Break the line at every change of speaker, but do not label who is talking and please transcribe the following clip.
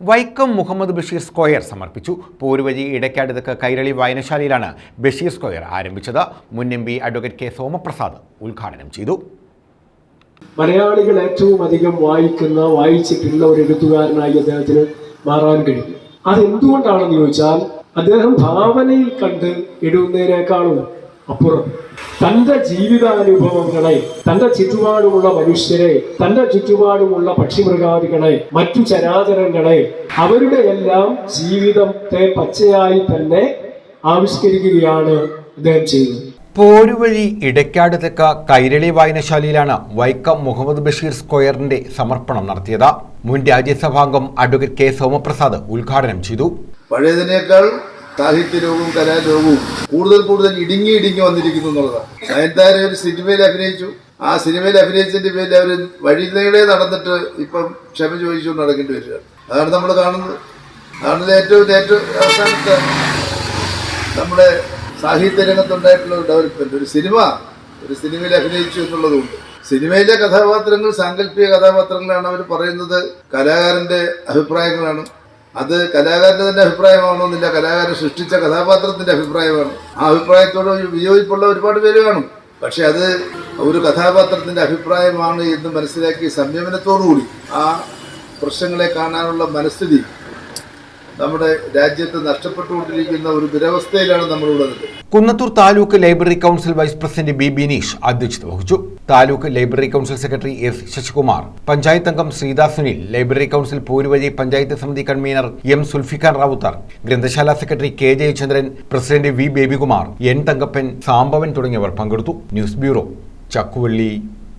Vaikom Muhammad Basheer square സമർപ്പിച്ചു. പോരുവഴി ഇടയ്ക്കടുത്ത് കൈരളി വായനശാലയിലാണ് ബഷീർ സ്ക്വയർ ആരംഭിച്ചത്. മുൻ M P advocate K Somaprasad ഉദ്ഘാടനം ചെയ്തു.
മലയാളികൾ ഏറ്റവും അധികം വായിക്കുന്ന വായിച്ചിട്ടുള്ള ഒരു എഴുത്തുകാരനായി അദ്ദേഹത്തിന് മാറാൻ കഴിയും. അതെന്തുകൊണ്ടാണെന്ന് ചോദിച്ചാൽ അദ്ദേഹം ഭാവനയിൽ കണ്ട് എഴുതുന്നതിനേക്കാളും അപ്പുറം തന്റെ ജീവിതാനുഭവങ്ങളെ തന്റെ ചുറ്റുപാടുമുള്ള മനുഷ്യരെ തന്റെ ചുറ്റുപാടുമുള്ള പക്ഷിമൃഗാദികളെ മറ്റു ചരാചരങ്ങളെ അവരുടെ എല്ലാം ജീവിതത്തെ പച്ചയായി തന്നെ ആവിഷ്കരിക്കുകയാണ് അദ്ദേഹം ചെയ്തത്
പോരുവഴി ഇടയ്ക്കാട് തെക്ക കൈരളി വായനശാലയിലാണ് വൈക്കം മുഹമ്മദ് ബഷീർ സ്ക്വയറിന്റെ സമർപ്പണം നടത്തിയത്. മുൻ രാജ്യസഭാംഗം അഡ്വക്കേറ്റ് കെ സോമപ്രസാദ് ഉദ്ഘാടനം ചെയ്തു.
പഴയതിനേക്കാൾ സാഹിത്യലോകവും കലാലോകവും കൂടുതൽ കൂടുതൽ ഇടുങ്ങി ഇടുങ്ങി വന്നിരിക്കുന്നു എന്നുള്ളതാണ്. നയൻതാര ഒരു സിനിമയിൽ അഭിനയിച്ചു. ആ സിനിമയിൽ അഭിനയിച്ചതിന്റെ പേരിൽ അവർ വഴിനീളെ നടന്നിട്ട് ഇപ്പം ക്ഷമ ചോദിച്ചു നടക്കേണ്ടി വരിക അതാണ് നമ്മൾ കാണുന്നത്. അതാണ് ഏറ്റവും ഏറ്റവും അവസാനത്തെ നമ്മുടെ സാഹിത്യ രംഗത്തുണ്ടായിട്ടുള്ള ഡെവലപ്മെന്റ് ഒരു സിനിമ ഒരു സിനിമയിൽ അഭിനയിച്ചു എന്നുള്ളതുകൊണ്ട്. സിനിമയിലെ കഥാപാത്രങ്ങൾ സാങ്കല്പിക കഥാപാത്രങ്ങളാണ് അവർ പറയുന്നത്. കലാകാരന്റെ അഭിപ്രായങ്ങളാണ്. അത് കലാകാരന്റെ തന്നെ അഭിപ്രായമാണെന്നില്ല കലാകാരൻ സൃഷ്ടിച്ച കഥാപാത്രത്തിന്റെ അഭിപ്രായമാണ്? ആ അഭിപ്രായത്തോട് വിയോജിപ്പുള്ള ഒരുപാട് പേര് കാണും. പക്ഷെ അത് ഒരു കഥാപാത്രത്തിന്റെ അഭിപ്രായമാണ് എന്ന് മനസ്സിലാക്കി സംയമനത്തോടുകൂടി ആ പ്രശ്നങ്ങളെ കാണാനുള്ള മനസ്ഥിതി നമ്മുടെ രാജ്യത്ത് നഷ്ടപ്പെട്ടുകൊണ്ടിരിക്കുന്ന ഒരു ദുരവസ്ഥയിലാണ് നമ്മളുള്ളത്.
Kunnathur taluk library council vice president B Bineesh അധ്യക്ഷത വഹിച്ചു. Taluk library council secretary S Sasikumar panchayat അംഗം ശ്രീദാസ് സുനിൽ ലൈബ്രറി കൗൺസിൽ പൂരുവഴി പഞ്ചായത്ത് സമിതി കൺവീനർ എം സുൽഫിഖാൻ റാവുത്തർ ഗ്രന്ഥശാല secretary K Jayachandran president V Babykumar N Thankappan Sambavan തുടങ്ങിയവർ പങ്കെടുത്തു. News bureau Chakkuvally.